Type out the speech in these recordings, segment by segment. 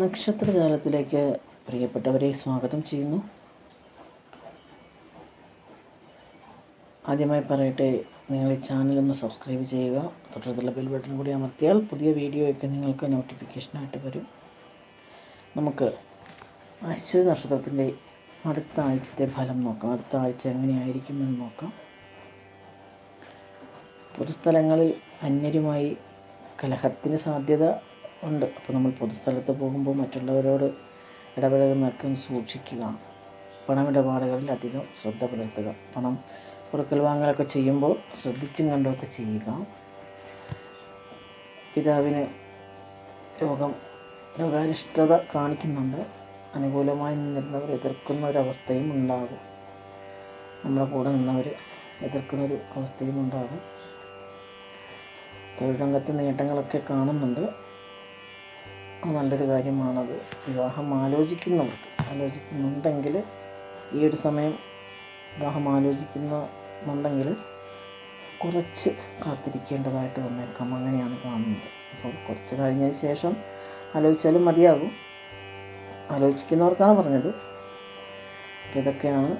നക്ഷത്രജാലത്തിലേക്ക് പ്രിയപ്പെട്ടവരെ സ്വാഗതം ചെയ്യുന്നു. ആദ്യമായി പറയട്ടെ നിങ്ങൾ ഈ ചാനലൊന്ന് സബ്സ്ക്രൈബ് ചെയ്യുക തൊട്ടടുത്തുള്ള ബെൽ ബട്ടൺ കൂടി അമർത്തിയാൽ പുതിയ വീഡിയോയൊക്കെ നിങ്ങൾക്ക് നോട്ടിഫിക്കേഷനായിട്ട് വരും. നമുക്ക് അശ്വതി നക്ഷത്രത്തിന്റെ അടുത്ത ആഴ്ചത്തെ ഫലം നോക്കാം. അടുത്ത ആഴ്ച എങ്ങനെയായിരിക്കുമെന്ന് നോക്കാം. പൊതുസ്ഥലങ്ങളിൽ അന്യരുമായി കലഹത്തിന് സാധ്യത ഉണ്ട്. അപ്പോൾ നമ്മൾ പൊതുസ്ഥലത്ത് പോകുമ്പോൾ മറ്റുള്ളവരോട് ഇടപഴകുന്നതൊക്കെ ഒന്ന് സൂക്ഷിക്കുക. പണമിടപാടുകളിൽ അധികം ശ്രദ്ധ പുലർത്തുക. പണം കൊടുക്കൽ വാങ്ങലൊക്കെ ചെയ്യുമ്പോൾ ശ്രദ്ധിച്ചും കണ്ടുമൊക്കെ ചെയ്യുക. പിതാവിന് രോഗം രോഗാരിഷ്ടത കാണിക്കുന്നുണ്ട്. അനുകൂലമായി നിന്നിരുന്നവർ എതിർക്കുന്ന ഒരവസ്ഥയും ഉണ്ടാകും. നമ്മുടെ കൂടെ നിന്നവർ എതിർക്കുന്ന ഒരു അവസ്ഥയും ഉണ്ടാകും. തൊഴിൽ രംഗത്ത് നേട്ടങ്ങളൊക്കെ കാണുന്നുണ്ട്. നല്ലൊരു കാര്യമാണത്. വിവാഹം ആലോചിക്കുന്നുണ്ട് ആലോചിക്കുന്നുണ്ടെങ്കിൽ ഈ ഒരു സമയം വിവാഹം ആലോചിക്കുന്നുണ്ടെങ്കിൽ കുറച്ച് കാത്തിരിക്കേണ്ടതായിട്ട് വന്നേക്കാം. അങ്ങനെയാണ് കാണുന്നത്. അപ്പോൾ കുറച്ച് കഴിഞ്ഞതിന് ശേഷം ആലോചിച്ചാലും മതിയാകും. ആലോചിക്കുന്നവർക്കാണ് പറഞ്ഞത്. ഇതൊക്കെയാണ്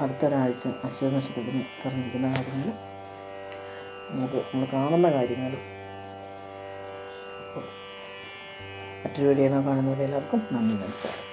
അടുത്തൊരാഴ്ച അശ്വത നക്ഷത്രത്തിന് പറഞ്ഞിരിക്കുന്ന കാര്യങ്ങൾ. നമുക്ക് നമ്മൾ കാണുന്ന കാര്യങ്ങൾ. മറ്റൊരു വീഡിയോ കാണുന്നവരെല്ലാവർക്കും നന്ദി നമസ്കാരം.